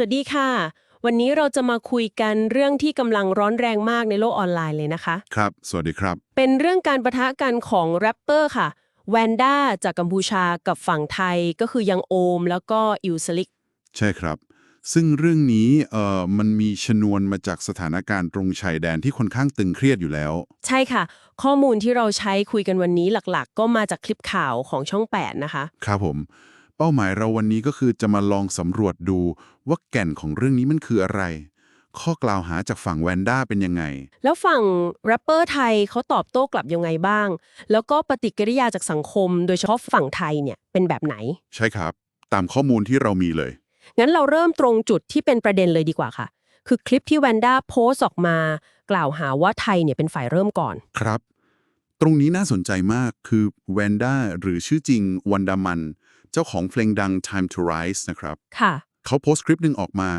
วัสดีค่ะ วันนี้เราจะมาคุยกันเรื่องที่กำลังร้อนแรงมากในโลกออนไลน์เลยนะคะ ครับ สวัสดีครับ เป็นเรื่องการประทะกันของแรปเปอร์ค่ะแวนด้าจากกัมพูชากับฝั่งไทยก็คือยังโอม แล้วก็อิวสลิก ใช่ครับ ซึ่งเรื่องนี้เอ่อมันมีชนวนมาจากสถานการณ์ตรงชายแดนที่ค่อนข้างตึงเครียดอยู่แล้ว ใช่ค่ะ ข้อมูลที่เราใช้คุยกันวันนี้หลักๆ ก็มาจากคลิปข่าวของช่อง 8 นะคะ ครับผม เป้าหมายเราวันนี้ก็คือจะมาลองสำรวจดูว่าแก่นของเรื่องนี้มันคืออะไร ข้อกล่าวหาจากฝั่งแวนด้าเป็นยังไง แล้วฝั่งแรปเปอร์ไทยเขาตอบโต้กลับยังไงบ้าง แล้วก็ปฏิกิริยาจากสังคม โดยเฉพาะฝั่งไทยเนี่ยเป็นแบบไหน ใช่ครับ ตามข้อมูลที่เรามีเลย งั้นเราเริ่มตรงจุดที่เป็นประเด็นเลยดีกว่าค่ะ คือคลิปที่แวนด้าโพสต์ออกมา กล่าวหาว่าไทยเนี่ยเป็นฝ่ายเริ่มก่อน ครับ ตรงนี้น่าสนใจมากคือแวนด้าหรือชื่อจริงวันดามัน เจ้าของเพลงดัง Time to Rise นะครับ ค่ะ เขาโพสต์คลิปหนึ่งออกมา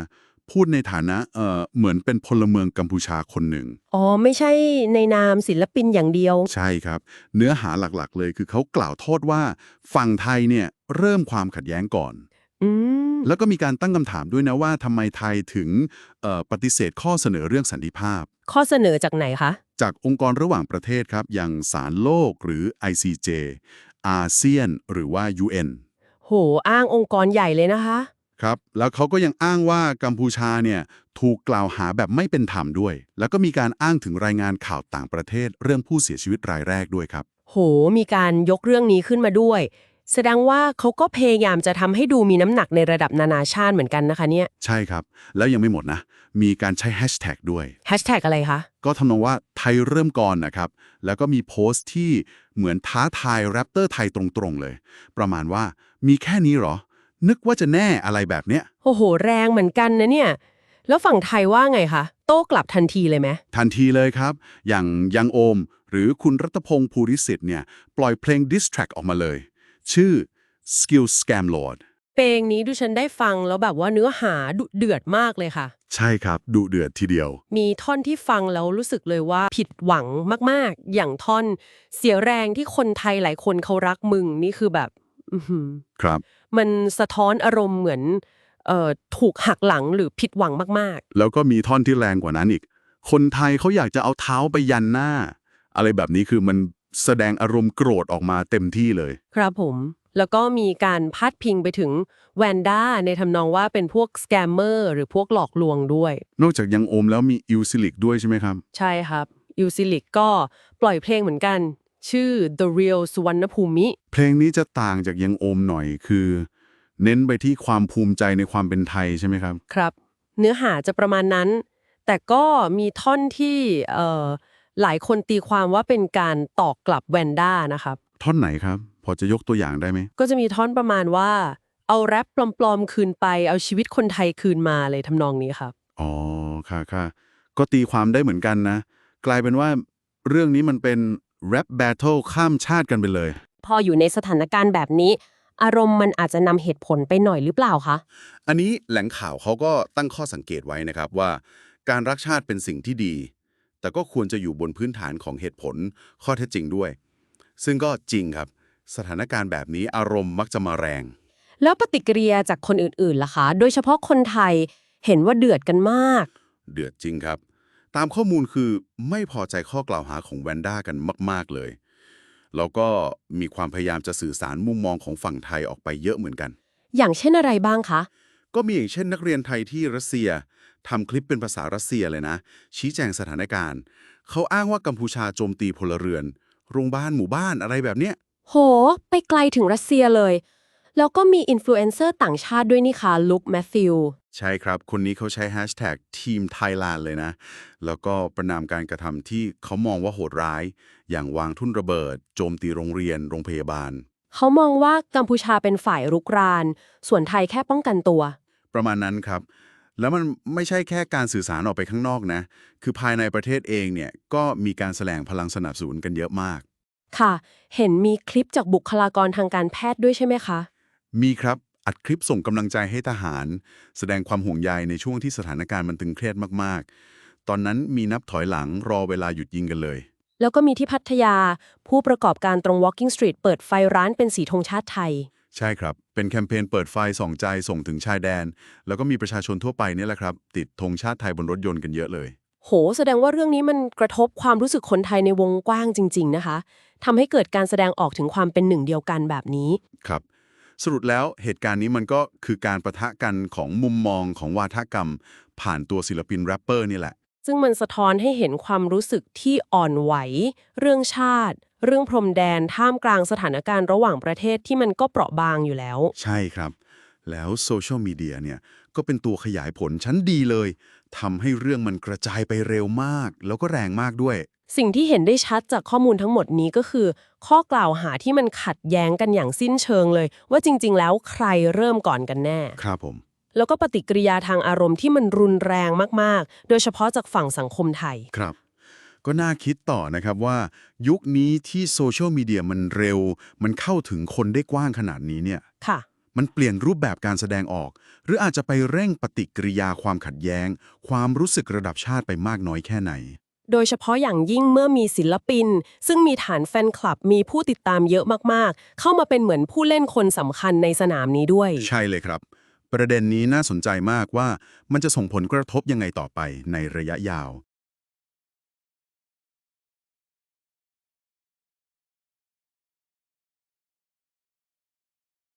พูดในฐานะเอ่อเหมือนเป็นพลเมืองกัมพูชาคนหนึ่ง อ๋อ ไม่ใช่ในนามศิลปินอย่างเดียว ใช่ครับ เนื้อหาหลักๆ เลยคือเขากล่าวโทษว่าฝั่งไทยเนี่ยเริ่มความขัดแย้งก่อน อืม แล้วก็มีการตั้งคำถามด้วยนะว่าทำไมไทยถึงเอ่อปฏิเสธข้อเสนอเรื่องสันติภาพ ข้อเสนอจากไหนคะ จากองค์กรระหว่างประเทศครับ อย่างศาลโลกหรือ ICJ อาเซียน หรือว่า UN โหอ้างองค์กรใหญ่เลยนะคะ ครับ แล้วเขาก็ยังอ้างว่ากัมพูชาเนี่ยถูกกล่าวหาแบบไม่เป็นธรรมด้วย แล้วก็มีการอ้างถึงรายงานข่าวต่างประเทศ เรื่องผู้เสียชีวิตรายแรกด้วยครับ โห มีการยกเรื่องนี้ขึ้นมาด้วย แสดงว่าเขาก็พยายามจะทำให้ดูมีน้ำหนักในระดับนานาชาติเหมือนกันนะคะเนี่ยใช่ครับ แล้วยังไม่หมดนะ มีการใช้แฮชแท็กด้วย แฮชแท็กอะไรคะ ก็ทำนองว่าไทยเริ่มก่อนนะครับ แล้วก็มีโพสต์ที่เหมือนท้าทายแรปเตอร์ไทยตรงๆเลย ประมาณว่ามีแค่นี้เหรอ นึกว่าจะแน่อะไรแบบเนี้ย โอ้โห แรงเหมือนกันนะเนี่ย แล้วฝั่งไทยว่าไงคะ โต้กลับทันทีเลยไหมทันทีเลยครับ อย่างยังโอม หรือคุณรัตพงศ์ภูริสิทธิ์เนี่ย ปล่อยเพลง diss track ออกมาเลย ชื่อ Skill Scam Lord เพลงนี้ดูฉันได้ฟังแล้วแบบว่าเนื้อหาดุเดือดมากเลยค่ะ ใช่ครับดุเดือดทีเดียว มีท่อนที่ฟังแล้วรู้สึกเลยว่าผิดหวังมากๆ อย่างท่อนเสียแรงที่คนไทยหลายคนเขารักมึงนี่คือแบบอื้อหือครับ มันสะท้อนอารมณ์เหมือนเอ่อถูกหักหลังหรือผิดหวังมากแล้วก็มีท่อนที่แรงกว่านั้นอีก คนไทยเขาอยากจะเอาเท้าไปยันหน้า อะไรแบบนี้คือมัน แสดงอารมณ์โกรธออกมาเต็มที่เลยๆครับผม แล้วก็มีการพาดพิงไปถึงแวนด้าในทำนองว่าเป็นพวกสแกมเมอร์หรือพวกหลอกลวงด้วย นอกจากยังโอมแล้วมีอิวซิลิกด้วยใช่ไหมครับ ใช่ครับยูซิลิกก็ปล่อยเพลงเหมือนกัน ชื่อ The Real สุวรรณภูมิ เพลงนี้จะต่างจากยังโอมหน่อยคือ เน้นไปที่ความภูมิใจในความเป็นไทยใช่ไหมครับ ครับ เนื้อหาจะประมาณนั้น แต่ก็มีท่อนที่เอ่อ หลายคนตีความว่าเป็นการตอกกลับแวนด้านะครับ ท่อนไหนครับ พอจะยกตัวอย่างได้ไหม ก็จะมีท่อนประมาณว่า เอาแรปปลอมๆ คืนไป เอาชีวิตคนไทยคืนมาเลยทำนองนี้ครับ อ๋อ ค่ะค่ะก็ตีความได้เหมือนกันนะ กลายเป็นว่าเรื่องนี้มันเป็นแรปแบทเทิลข้ามชาติกันไปเลย พออยู่ในสถานการณ์แบบนี้ อารมณ์มันอาจจะนำเหตุผลไปหน่อยหรือเปล่าคะ อันนี้แหล่งข่าวเขาก็ตั้งข้อสังเกตไว้นะครับว่า การรักชาติเป็นสิ่งที่ดี แต่ก็ควรจะอยู่บนพื้นฐานของเหตุผลข้อเท็จจริงด้วย ซึ่งก็จริงครับ สถานการณ์แบบนี้อารมณ์มักจะมาแรง แล้วปฏิกิริยาจากคนอื่นๆล่ะคะ โดยเฉพาะคนไทยเห็นว่าเดือดกันมาก เดือดจริงครับ ตามข้อมูลคือไม่พอใจข้อกล่าวหาของแวนด้ากันมาก ๆ เลย แล้วก็มีความพยายามจะสื่อสารมุมมองของฝั่งไทยออกไปเยอะเหมือนกัน อย่างเช่นอะไรบ้างคะ ก็มีอย่างเช่นนักเรียนไทยที่รัสเซีย ทำคลิปเป็นภาษารัสเซียเลยนะ ชี้แจงสถานการณ์ เขาอ้างว่ากัมพูชาโจมตีพลเรือน โรงพยาบาลหมู่บ้านอะไรแบบเนี้ย โห ไปไกลถึงรัสเซียเลย แล้วก็มีอินฟลูเอนเซอร์ต่างชาติด้วยนี่ค่ะลุคแมทธิวใช่ครับ คนนี้เขาใช้แฮชแท็กทีมไทยแลนด์เลยนะ แล้วก็ประนามการกระทำที่เขามองว่าโหดร้าย อย่างวางทุ่นระเบิด โจมตีโรงเรียน โรงพยาบาล เขามองว่ากัมพูชาเป็นฝ่ายรุกราน ส่วนไทยแค่ป้องกันตัว ประมาณนั้นครับ แล้วมันไม่ใช่แค่การสื่อสารออกไปข้างนอกนะ คือภายในประเทศเองเนี่ยก็มีการแสดงพลังสนับสนุนกันเยอะมาก ค่ะ เห็นมีคลิปจากบุคลากรทางการแพทย์ด้วยใช่ไหมคะ มีครับ อัดคลิปส่งกำลังใจให้ทหาร แสดงความห่วงใยในช่วงที่สถานการณ์มันตึงเครียดมากๆ ตอนนั้นมีนับถอยหลังรอเวลาหยุดยิงกันเลย แล้วก็มีที่พัทยา ผู้ประกอบการตรง Walking Street เปิดไฟร้านเป็นสีธงชาติไทย ใช่ครับ เป็นแคมเปญเปิดไฟส่องใจส่งถึงชายแดน แล้วก็มีประชาชนทั่วไปเนี่ยแหละครับ ติดธงชาติไทยบนรถยนต์กันเยอะเลย โห แสดงว่าเรื่องนี้มันกระทบความรู้สึกคนไทยในวงกว้างจริง ๆ นะคะทำให้เกิดการแสดงออกถึงความเป็นหนึ่งเดียวกันแบบนี้ ครับ สรุปแล้วเหตุการณ์นี้มันก็คือการประทะกันของมุมมองของวาทกรรม ผ่านตัวศิลปินแรปเปอร์นี่แหละซึ่งมันสะท้อนให้เห็นความรู้สึกที่อ่อนไหว เรื่องชาติ เรื่องพรมแดนท่ามกลางสถานการณ์ระหว่างประเทศที่มันก็เปราะบางอยู่แล้ว ใช่ครับ แล้วโซเชียลมีเดียเนี่ยก็เป็นตัวขยายผลชั้นดีเลยทำให้เรื่องมันกระจายไปเร็วมาก แล้วก็แรงมากด้วย สิ่งที่เห็นได้ชัดจากข้อมูลทั้งหมดนี้ก็คือ ข้อกล่าวหาที่มันขัดแย้งกันอย่างสิ้นเชิงเลย ว่าจริง ๆ แล้วใครเริ่มก่อนกันแน่ ครับผม แล้วก็ปฏิกิริยาทางอารมณ์ที่มันรุนแรงมาก ๆ โดยเฉพาะจากฝั่งสังคมไทย ครับ ก็น่าคิดต่อนะครับว่า ยุคนี้ที่โซเชียลมีเดียมันเร็ว มันเข้าถึงคนได้กว้างขนาดนี้เนี่ยค่ะ มันเปลี่ยนรูปแบบการแสดงออก หรืออาจจะไปเร่งปฏิกิริยาความขัดแย้ง ความรู้สึกระดับชาติไปมากน้อยแค่ไหน โดยเฉพาะอย่างยิ่งเมื่อมีศิลปิน ซึ่งมีฐานแฟนคลับมีผู้ติดตามเยอะมากๆ เข้ามาเป็นเหมือนผู้เล่นคนสำคัญในสนามนี้ด้วย ใช่เลยครับ ประเด็นนี้น่าสนใจมากว่ามันจะส่งผลกระทบยังไงต่อไปในระยะยาว